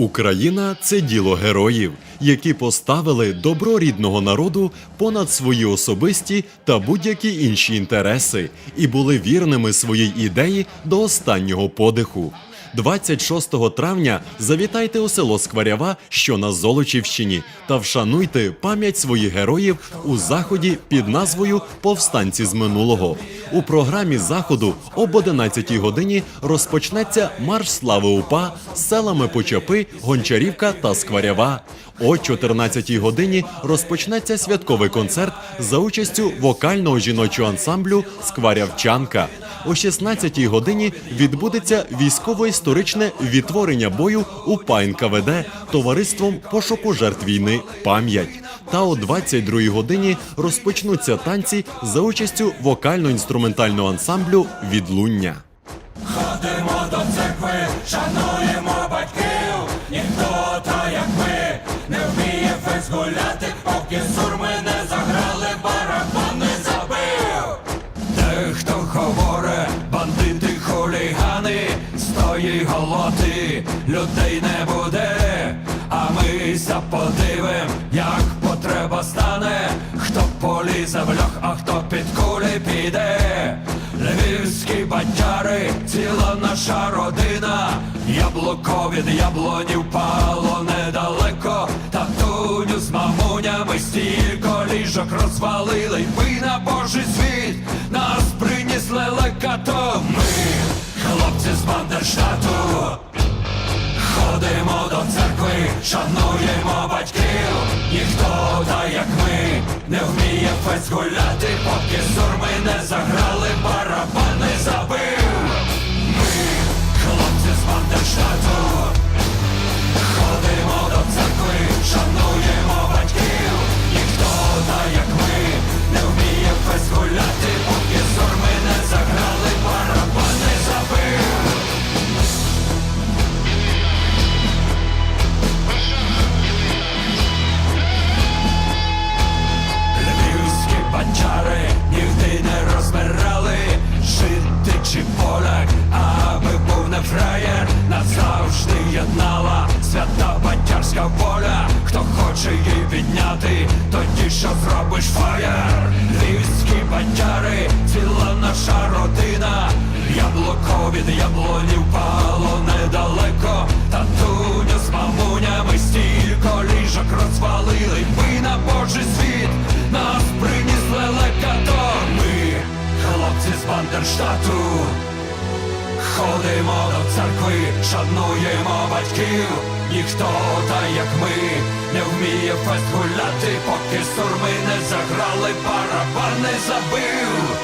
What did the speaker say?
Україна це діло героїв, які поставили добро рідного народу понад свої особисті та будь-які інші інтереси і були вірними своїй ідеї до останнього подиху. 26 травня завітайте у село Скварява, що на Золочівщині, та вшануйте пам'ять своїх героїв у заході під назвою Повстанці з минулого. У програмі заходу об 11 годині розпочнеться марш слави УПА з селами Почапи, Гончарівка та Скварява. О 14 годині розпочнеться святковий концерт за участю вокального жіночого ансамблю Скварявчанка. О 16 годині відбудеться військово-історичне відтворення бою УПА НКВД товариством пошуку жертв війни Пам'ять. Та о 22 годині розпочнуться танці за участю вокально-інструментального ансамблю Відлуння. Ходимо до церкви, шануємо батьків, ніхто та як ми не вміє фест гуляти, поки сурми не заграли, барабан не забив. Дехто говорить, бандити, хулігани, стої голоти, людей не буде. А ми ся як в а хто під кулі піде. Львівські бандяри, ціла наша родина, яблуко від яблоні впало недалеко, татуню з мамунями стілько ліжок розвалили, ми на Божий світ нас принесли лекато. Ми, хлопці з Бандерштату, ходимо до церкви, шануємо батьків, ніхто та як ми не вміє фест гуляти, поки свята воля. Хто хоче її підняти, тоді що зробиш? Фаєр! Львівські бандяри, ціла наша родина. Яблуко від яблоні впало недалеко. Татуню з мамунями стілько ліжок розвалили. Ми на Божий світ нас принесли лекато Ми, хлопці з Бандерштату Ходимо до церкви, шануємо батьків Ніхто та як ми не вміє фест гуляти, поки сурми не заграли, барабан не забив